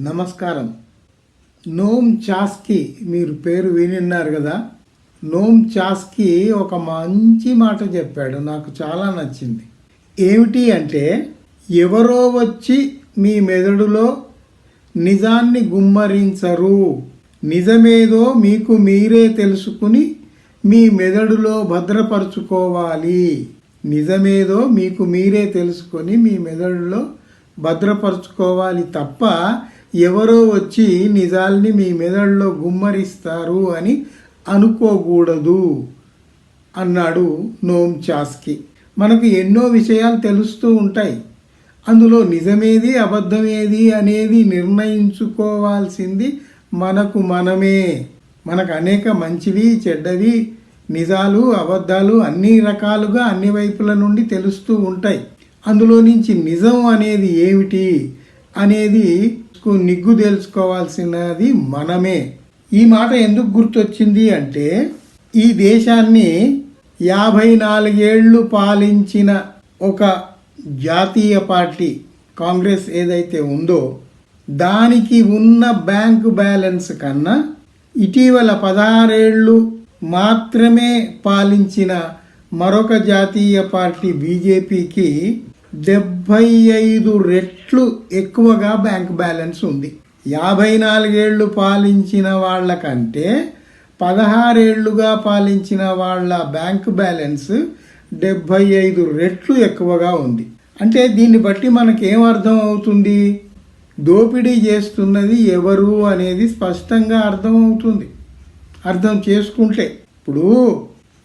నమస్కారం. నోమ్ చాస్కి మీరు పేరు వినిన్నారు కదా? నోమ్ చాస్కి ఒక మంచి మాట చెప్పాడు. నాకు చాలా నచ్చింది. ఏమిటి అంటే ఎవరో వచ్చి మీ మెదడులో నిజాన్ని గుమ్మరించరు. నిజమేదో మీకు మీరే తెలుసుకుని మీ మెదడులో భద్రపరుచుకోవాలి. నిజమేదో మీకు మీరే తెలుసుకొని మీ మెదడులో భద్రపరుచుకోవాలి తప్ప ఎవరో వచ్చి నిజాల్ని మీ మెదడులో గుమ్మరిస్తారు అని అనుకోకూడదు అన్నాడు నోమ్ చాస్కి. మనకు ఎన్నో విషయాలు తెలుస్తూ ఉంటాయి. అందులో నిజమేది అబద్ధమేది అనేది నిర్ణయించుకోవాల్సింది మనకు మనమే. మనకు అనేక మంచివి చెడ్డవి నిజాలు అబద్ధాలు అన్ని రకాలుగా అన్ని వైపుల నుండి తెలుస్తూ ఉంటాయి. అందులో నుంచి నిజం అనేది ఏమిటి? అనేది నిగ్గు తెలుసుకోవాల్సినది మనమే. ఈ మాట ఎందుకు గుర్తొచ్చింది అంటే ఈ దేశాన్ని యాభై నాలుగేళ్ళు పాలించిన ఒక జాతీయ పార్టీ కాంగ్రెస్ ఏదైతే ఉందో దానికి ఉన్న బ్యాంకు బ్యాలెన్స్ కన్నా ఇటీవల పదహారేళ్ళు మాత్రమే పాలించిన మరొక జాతీయ పార్టీ బీజేపీకి డెబ్భై ఐదు రెట్లు ఎక్కువగా బ్యాంక్ బ్యాలెన్స్ ఉంది. యాభై నాలుగేళ్ళు పాలించిన వాళ్ళకంటే పదహారేళ్ళుగా పాలించిన వాళ్ళ బ్యాంక్ బ్యాలెన్స్ డెబ్భై ఐదు రెట్లు ఎక్కువగా ఉంది. అంటే దీన్ని బట్టి మనకేం అర్థం అవుతుంది? దోపిడీ చేస్తున్నది ఎవరు అనేది స్పష్టంగా అర్థమవుతుంది అర్థం చేసుకుంటే ఇప్పుడు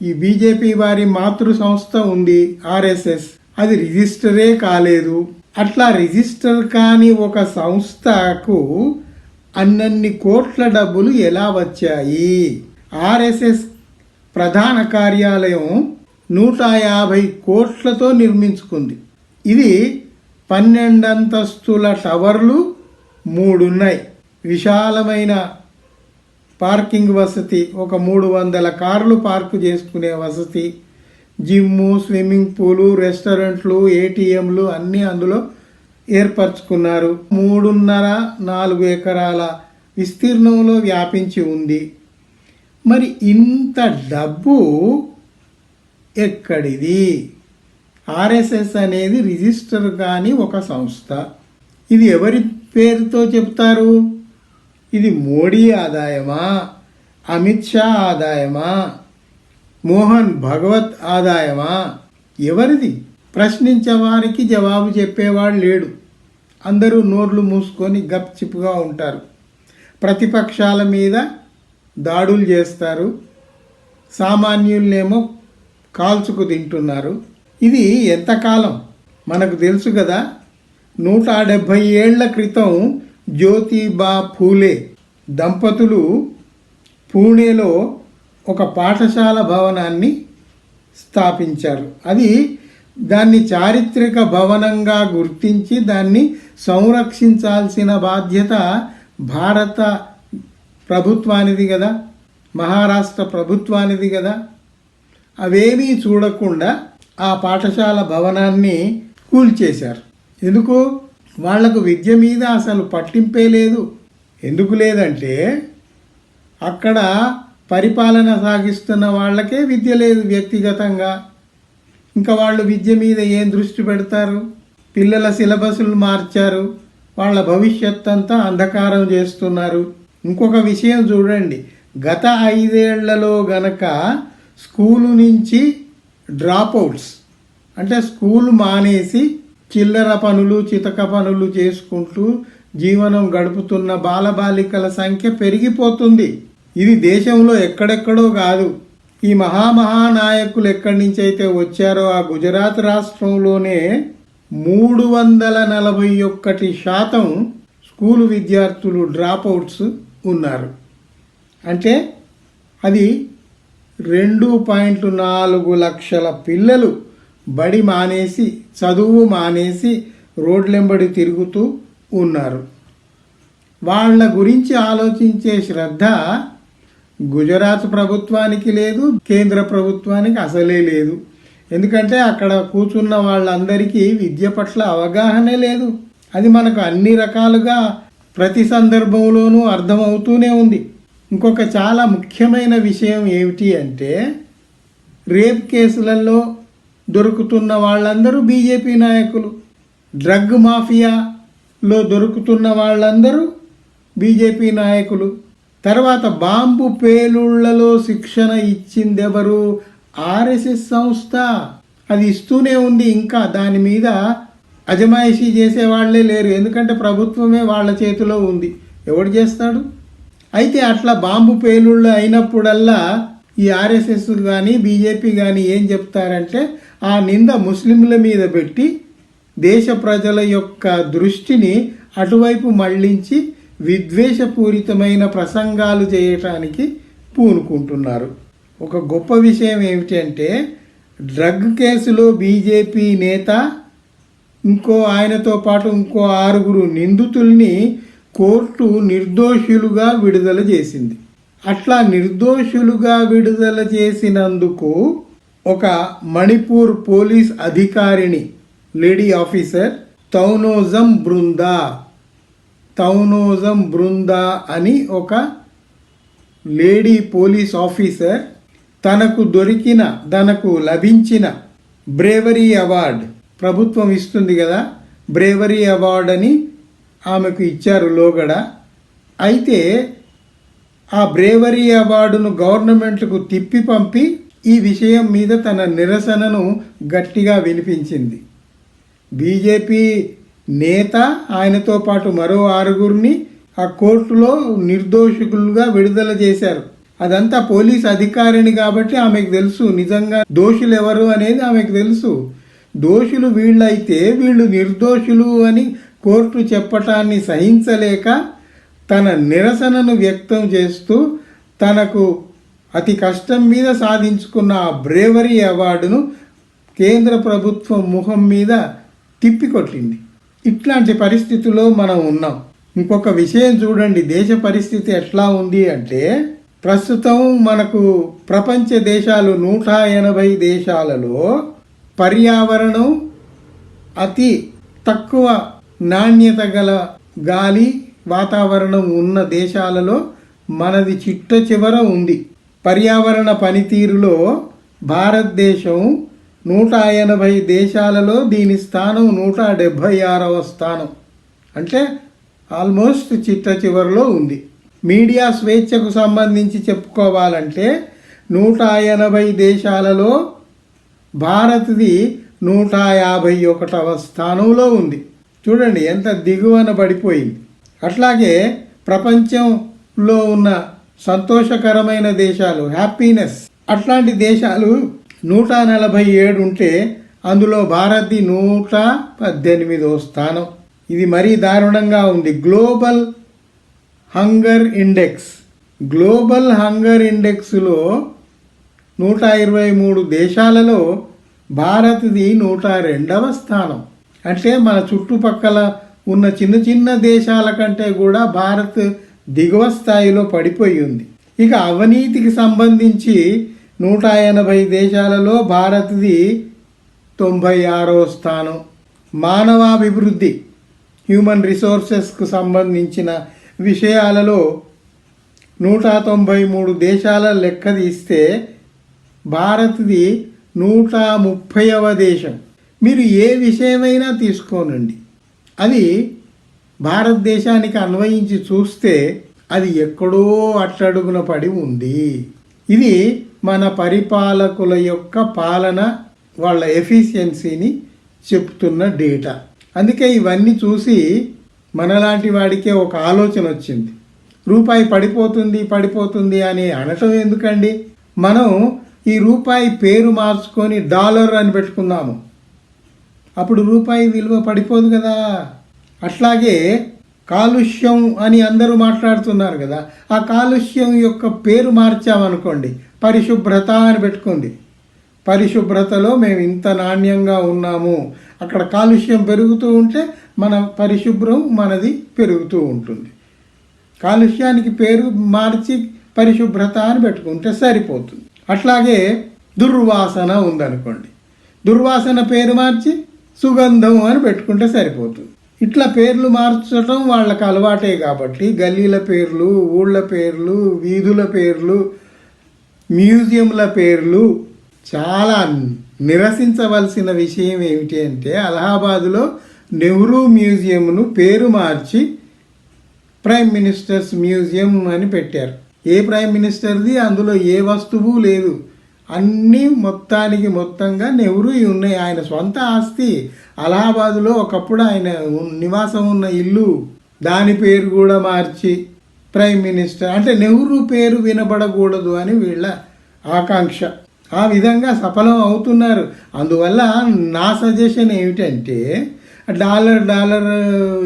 ఈ బీజేపీ వారి మాతృ సంస్థ ఉంది ఆర్ఎస్ఎస్. అది రిజిస్టరే కాలేదు. అట్లా రిజిస్టర్ కాని ఒక సంస్థకు అన్నన్ని కోట్ల డబ్బులు ఎలా వచ్చాయి? ఆర్ఎస్ఎస్ ప్రధాన కార్యాలయం నూట యాభై కోట్లతో నిర్మించుకుంది. ఇది పన్నెండంతస్తుల టవర్లు మూడున్నాయి. విశాలమైన పార్కింగ్ వసతి ఒక మూడు వందల కార్లు పార్కు చేసుకునే వసతి జిమ్ము స్విమ్మింగ్ పూలు రెస్టారెంట్లు ఏటీఎంలు అన్నీ అందులో ఏర్పరచుకున్నారు. మూడున్నర నాలుగు ఎకరాల విస్తీర్ణంలో వ్యాపించి ఉంది. మరి ఇంత డబ్బు ఎక్కడిది? ఆర్ఎస్ఎస్ అనేది రిజిస్టర్ కాని ఒక సంస్థ. ఇది ఎవరి పేరుతో చెప్తారు ఇది మోడీ ఆదాయమా? అమిత్ షా ఆదాయమా? మోహన్ భగవత్ ఆదాయమా? ఎవరిది? ప్రశ్నించే వారికి జవాబు చెప్పేవాడు లేడు. అందరూ నోర్లు మూసుకొని గప్చిప్గా ఉంటారు. ప్రతిపక్షాల మీద దాడులు చేస్తారు. సామాన్యులనేమో కాల్చుకు తింటున్నారు. ఇది ఎంతకాలం మనకు తెలుసు కదా నూట డెబ్భై ఏళ్ళ క్రితం జ్యోతిబా ఫూలే దంపతులు పూణేలో ఒక పాఠశాల భవనాన్ని స్థాపించారు. అది దాన్ని చారిత్రక భవనంగా గుర్తించి దాన్ని సంరక్షించాల్సిన బాధ్యత భారత ప్రభుత్వానిది కదా మహారాష్ట్ర ప్రభుత్వానిది కదా. అవేమీ చూడకుండా ఆ పాఠశాల భవనాన్ని కూల్చేశారు. ఎందుకు? వాళ్ళకు విద్య మీద అసలు పట్టింపే లేదు. ఎందుకు లేదంటే అక్కడ పరిపాలన సాగిస్తున్న వాళ్ళకే విద్య లేదు వ్యక్తిగతంగా. ఇంకా వాళ్ళు విద్య మీద ఏం దృష్టి పెడతారు? పిల్లల సిలబస్లు మార్చారు. వాళ్ళ భవిష్యత్ అంతా అంధకారం చేస్తున్నారు. ఇంకొక విషయం చూడండి. గత ఐదేళ్ళలో గనక స్కూలు నుంచి డ్రాప్అవుట్స్ అంటే స్కూల్ మానేసి చిల్లర పనులు చితక పనులు చేసుకుంటూ జీవనం గడుపుతున్న బాలబాలికల సంఖ్య పెరిగిపోతుంది. ఇది దేశంలో ఎక్కడెక్కడో కాదు. ఈ మహామహానాయకులు ఎక్కడి నుంచి అయితే వచ్చారో ఆ గుజరాత్ రాష్ట్రంలోనే మూడు వందల నలభై ఒక్కటి శాతం స్కూలు విద్యార్థులు డ్రాప్అవుట్స్ ఉన్నారు. అంటే అది రెండు పాయింట్ నాలుగు లక్షల పిల్లలు బడి మానేసి చదువు మానేసి రోడ్లెంబడి తిరుగుతూ ఉన్నారు. వాళ్ళ గురించి ఆలోచించే శ్రద్ధ గుజరాత్ ప్రభుత్వానికి లేదు కేంద్ర ప్రభుత్వానికి అసలే లేదు. ఎందుకంటే అక్కడ కూర్చున్న వాళ్ళందరికీ విద్య పట్ల అవగాహనే లేదు. అది మనకు అన్ని రకాలుగా ప్రతి సందర్భంలోనూ అర్థమవుతూనే ఉంది. ఇంకొక చాలా ముఖ్యమైన విషయం ఏమిటి అంటే రేప్ కేసులలో దొరుకుతున్న వాళ్ళందరూ బీజేపీ నాయకులు. డ్రగ్ మాఫియాలో దొరుకుతున్న వాళ్ళందరూ బీజేపీ నాయకులు. తర్వాత బాంబు పేలుళ్ళలో శిక్షణ ఇచ్చిందెవరు? ఆర్ఎస్ఎస్ సంస్థ. అది ఇస్తూనే ఉంది ఇంకా. దాని మీద అజమాయిషీ చేసే వాళ్ళే లేరు. ఎందుకంటే ప్రభుత్వమే వాళ్ళ చేతిలో ఉంది. ఎవడు చేస్తాడు? అయితే అట్లా బాంబు పేలుళ్ళు అయినప్పుడల్లా ఈ ఆర్ఎస్ఎస్ కానీ బీజేపీ కానీ ఏం చెప్తారంటే ఆ నింద ముస్లింల మీద పెట్టి దేశ ప్రజల యొక్క దృష్టిని అటువైపు మళ్ళించి విద్వేషపూరితమైన ప్రసంగాలు చేయటానికి పూనుకుంటున్నారు. ఒక గొప్ప విషయం ఏమిటంటే డ్రగ్ కేసులో బీజేపీ నేత ఇంకో ఆయనతో పాటు ఇంకో ఆరుగురు నిందితుల్ని కోర్టు నిర్దోషులుగా విడుదల చేసింది. అట్లా నిర్దోషులుగా విడుదల చేసినందుకు ఒక మణిపూర్ పోలీస్ అధికారిని లేడీ ఆఫీసర్ తౌనోజం బృందా తౌనోజం బృందా అని ఒక లేడీ పోలీస్ ఆఫీసర్ తనకు దొరికిన తనకు లభించిన బ్రేవరీ అవార్డ్ ప్రభుత్వం ఇస్తుంది కదా బ్రేవరీ అవార్డ్ అని ఆమెకు ఇచ్చారు లోగడ. అయితే ఆ బ్రేవరీ అవార్డును గవర్నమెంట్కు తిప్పి పంపి ఈ విషయం మీద తన నిరసనను గట్టిగా వినిపించింది. బీజేపీ నేత ఆయనతో పాటు మరో ఆరుగురిని ఆ కోర్టులో నిర్దోషకులుగా విడుదల చేశారు. అదంతా పోలీస్ అధికారిని కాబట్టి ఆమెకు తెలుసు. నిజంగా దోషులు ఎవరు అనేది ఆమెకు తెలుసు. దోషులు వీళ్ళైతే వీళ్ళు నిర్దోషులు అని కోర్టు చెప్పటాన్ని సహించలేక తన నిరసనను వ్యక్తం చేస్తూ తనకు అతి కష్టం మీద సాధించుకున్న ఆ బ్రేవరీ అవార్డును కేంద్ర ప్రభుత్వం ముఖం మీద తిప్పికొట్టింది. ఇట్లాంటి పరిస్థితిలో మనం ఉన్నాం. ఇంకొక విషయం చూడండి దేశ పరిస్థితి ఎట్లా ఉంది అంటే ప్రస్తుతం మనకు ప్రపంచ దేశాలు నూట ఎనభై దేశాలలో పర్యావరణం అతి తక్కువ నాణ్యత గల గాలి వాతావరణం ఉన్న దేశాలలో మనది చిట్ట చివర ఉంది. పర్యావరణ పనితీరులో భారతదేశం నూట ఎనభై దేశాలలో దీని స్థానం నూట డెబ్భై ఆరవ స్థానం. అంటే ఆల్మోస్ట్ చిట్ట చివరిలో ఉంది. మీడియా స్వేచ్ఛకు సంబంధించి చెప్పుకోవాలంటే నూట ఎనభై దేశాలలో భారత్ది నూట యాభై ఒకటవ స్థానంలో ఉంది. చూడండి ఎంత దిగువన పడిపోయింది. అట్లాగే ప్రపంచంలో ఉన్న సంతోషకరమైన దేశాలు హ్యాపీనెస్. అట్లాంటి దేశాలు నూట నలభై ఏడు ఉంటే అందులో భారత్ది నూట పద్దెనిమిదో స్థానం. ఇది మరీ దారుణంగా ఉంది. Global hunger index. Global hunger ఇండెక్స్లో నూట ఇరవై మూడు దేశాలలో భారత్ది నూట రెండవ స్థానం. అంటే మన చుట్టుపక్కల ఉన్న చిన్న చిన్న దేశాల కంటే కూడా భారత్ దిగువ స్థాయిలో పడిపోయి ఉంది. ఇక అవినీతికి సంబంధించి నూట ఎనభై దేశాలలో భారత్ది తొంభై ఆరో స్థానం. మానవాభివృద్ధి హ్యూమన్ రిసోర్సెస్కు సంబంధించిన విషయాలలో నూట తొంభై మూడు దేశాల లెక్క తీస్తే భారత్ది నూట ముప్పైవ దేశం. మీరు ఏ విషయమైనా తీసుకోనండి. అది భారతదేశానికి అన్వయించి చూస్తే అది ఎక్కడో అట్టడుగున పడి ఉంది. ఇది మన పరిపాలకుల యొక్క పాలన వాళ్ళ ఎఫిషియన్సీని చెప్తున్న డేటా. అందుకే ఇవన్నీ చూసి మనలాంటి వాడికే ఒక ఆలోచన వచ్చింది. రూపాయి పడిపోతుంది పడిపోతుంది అని అనటం ఎందుకండి? మనం ఈ రూపాయి పేరు మార్చుకొని డాలర్ అని పెట్టుకుందాము అప్పుడు రూపాయి విలువ పడిపోదు కదా. అట్లాగే కాలుష్యం అని అందరూ మాట్లాడుతున్నారు కదా ఆ కాలుష్యం యొక్క పేరు మార్చామనుకోండి పరిశుభ్రత అని పెట్టుకోండి. పరిశుభ్రతలో మేము ఇంత నాణ్యంగా ఉన్నాము. అక్కడ కాలుష్యం పెరుగుతూ ఉంటే మన పరిశుభ్రం మనది పెరుగుతూ ఉంటుంది. కాలుష్యానికి పేరు మార్చి పరిశుభ్రత అని పెట్టుకుంటే సరిపోతుంది. అట్లాగే దుర్వాసన ఉందనుకోండి. దుర్వాసన పేరు మార్చి సుగంధం అని పెట్టుకుంటే సరిపోతుంది. ఇట్లా పేర్లు మార్చడం వాళ్ళకి అలవాటే కాబట్టి గల్లీల పేర్లు ఊళ్ళ పేర్లు వీధుల పేర్లు మ్యూజియంల పేర్లు చాలా నిరసించవలసిన విషయం ఏమిటి అంటే అలహాబాదులో నెహ్రూ మ్యూజియంను పేరు మార్చి ప్రైమ్ మినిస్టర్స్ మ్యూజియం అని పెట్టారు. ఏ ప్రైమ్ మినిస్టర్ది? అందులో ఏ వస్తువు లేదు. అన్నీ మొత్తానికి మొత్తంగా నెహ్రూ ఉన్నాయి. ఆయన సొంత ఆస్తి అలహాబాదులో ఒకప్పుడు ఆయన నివాసం ఉన్న ఇల్లు. దాని పేరు కూడా మార్చి ప్రైమ్ మినిస్టర్. అంటే నెహ్రూ పేరు వినబడకూడదు అని వీళ్ళ ఆకాంక్ష. ఆ విధంగా సఫలం అవుతున్నారు. అందువల్ల నా సజెషన్ ఏమిటంటే డాలర్ డాలర్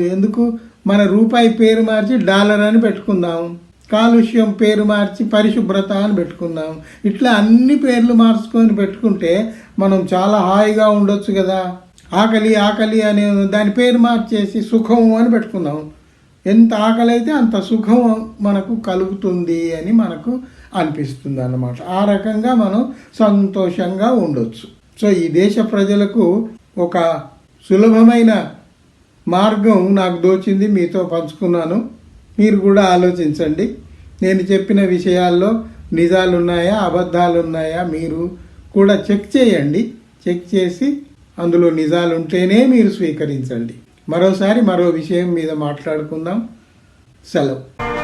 ఎందుకు? మన రూపాయి పేరు మార్చి డాలర్ అని పెట్టుకుందాం. కాలుష్యం పేరు మార్చి పరిశుభ్రత అని పెట్టుకుందాం. ఇట్లా అన్ని పేర్లు మార్చుకొని పెట్టుకుంటే మనం చాలా హాయిగా ఉండొచ్చు కదా. ఆకలి ఆకలి అనే దాని పేరు మార్చేసి సుఖం అని పెట్టుకుందాం. ఎంత ఆకలి అయితే అంత సుఖం మనకు కలుగుతుంది అని మనకు అనిపిస్తుంది అన్నమాట. ఆ రకంగా మనం సంతోషంగా ఉండొచ్చు. సో ఈ దేశ ప్రజలకు ఒక సులభమైన మార్గం నాకు దోచింది మీతో పంచుకున్నాను. మీరు కూడా ఆలోచించండి. నేను చెప్పిన విషయాల్లో నిజాలు ఉన్నాయా అబద్ధాలు ఉన్నాయా మీరు కూడా చెక్ చేయండి. చెక్ చేసి అందులో నిజాలు ఉంటేనే మీరు స్వీకరించండి. మరోసారి మరో విషయం మీద మాట్లాడుకుందాం. సెలవు.